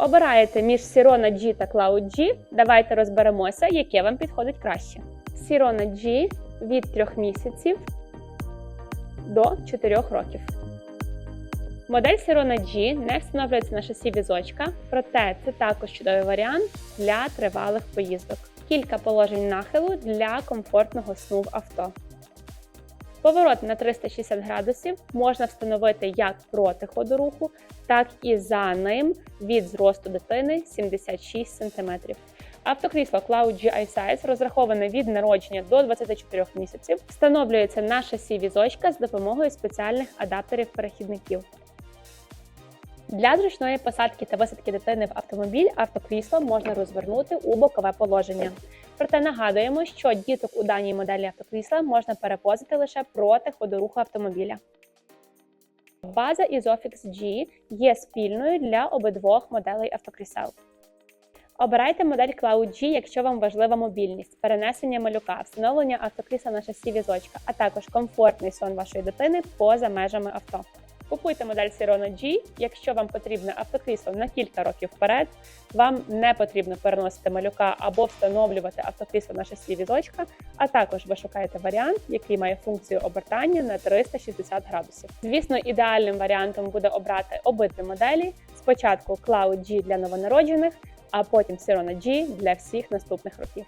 Обираєте між Sirona G та Cloud G. Давайте розберемося, яке вам підходить краще. Sirona G від 3 місяців до 4 років. Модель Sirona G не встановлюється на шасі візочка, проте це також чудовий варіант для тривалих поїздок. Кілька положень нахилу для комфортного сну в авто. Поворот на 360 градусів можна встановити як проти ходу руху, так і за ним від зросту дитини 76 см. Автокрісло Cloud GI Size розраховане від народження до 24 місяців, встановлюється на шасі візочка з допомогою спеціальних адаптерів-перехідників. Для зручної посадки та висадки дитини в автомобіль автокрісло можна розвернути у бокове положення. Проте нагадуємо, що діток у даній моделі автокрісла можна перевозити лише проти ходу руху автомобіля. База Isofix G є спільною для обидвох моделей автокрісел. Обирайте модель Cloud G, якщо вам важлива мобільність, перенесення малюка, встановлення автокрісла на шасі візочка, а також комфортний сон вашої дитини поза межами авто. Купуйте модель Sirona G, якщо вам потрібне автокрісло на кілька років вперед, вам не потрібно переносити малюка або встановлювати автокрісло на шасі візочка, а також ви шукаєте варіант, який має функцію обертання на 360 градусів. Звісно, ідеальним варіантом буде обрати обидві моделі. Спочатку Cloud G для новонароджених, а потім Sirona G для всіх наступних років.